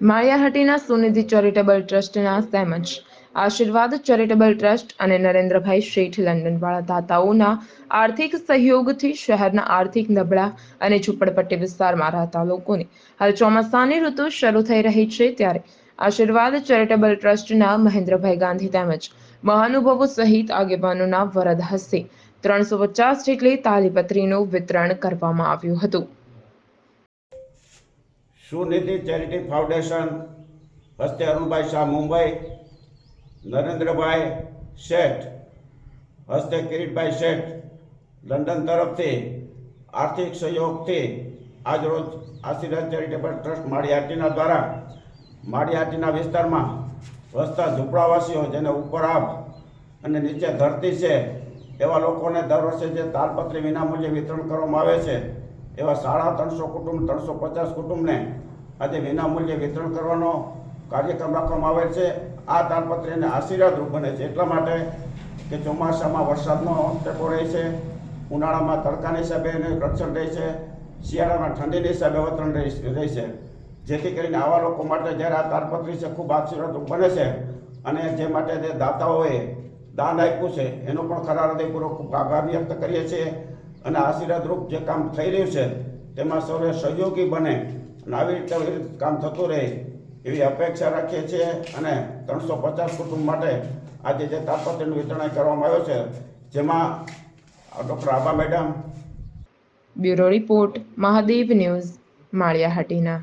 Maliya Hatina Sunidhi charitable ટ્રસ્ટના તેમજ આશીર્વાદ ચેરિટેબલ ટ્રસ્ટ અને નરેન્દ્રભાઈ શેઠ લંડનવાળા દાતાઓના આર્થિક સહયોગથી શહેરના આર્થિક નબળા અને ઝૂંપડપટ્ટી વિસ્તારમાં રહેતા લોકોને હાલ ચોમાસાની ઋતુ શરૂ થઈ રહી છે ત્યારે આશીર્વાદ ચેરિટેબલ ટ્રસ્ટના મહેન્દ્રભાઈ ગાંધી તેમજ મહાનુભાવો સહિત આગેવાનોના વરદ હસ્તે ત્રણસો પચાસ જેટલી તાલીપત્રીનું વિતરણ કરવામાં આવ્યું હતું. સુનિધિ ચેરિટી ફાઉન્ડેશન, હસ્તે અરુણભાઈ શાહ, મુંબઈ. નરેન્દ્રભાઈ શેઠ, હસ્તે કિરીટભાઈ શેઠ, લંડન તરફથી આર્થિક સહયોગથી આજરોજ આશીર્વાદ ચેરિટેબલ ટ્રસ્ટ માળીહાટીના દ્વારા માળીહાટીના વિસ્તારમાં વસતા ઝૂંપડાવાસીઓ જેને ઉપર આપ અને નીચે ધરતી છે, એવા લોકોને દર વર્ષે જે તાલપત્રી વિનામૂલ્યે વિતરણ કરવામાં આવે છે એવા સાડા ત્રણસો કુટુંબ, ત્રણસો પચાસ કુટુંબને આજે વિનામૂલ્યે વિતરણ કરવાનો કાર્યક્રમ રાખવામાં આવે છે. આ તાલપત્રીને આશીર્વાદરૂપ બને છે. એટલા માટે કે ચોમાસામાં વરસાદનો ટેકો રહે છે, ઉનાળામાં તડકાના હિસાબે એને રક્ષણ રહે છે, શિયાળામાં ઠંડીના હિસાબે વતરણ રહે છે જેથી કરીને આવા લોકો માટે જ્યારે આ તાલપત્રી છે, ખૂબ આશીર્વાદરૂપ બને છે અને જે માટે જે દાતાઓએ દાન આપ્યું છે, એનો પણ ખરા હૃદયપૂર્વક ખૂબ આભાર વ્યક્ત કરીએ છીએ. અને આશીર્વાદરૂપ જે કામ થઈ રહ્યું છે, તેમાં સૌએ સહયોગી બને અને આવી રીતે કામ થતું રહે એવી અપેક્ષા રાખીએ છીએ અને ત્રણસો પચાસ કુટુંબ માટે આજે જે તાપત્રનું વિતરણ કરવામાં આવ્યું છે, જેમાં doctor Abha madam. Bureau report, Mahadev news, Maliyahatina.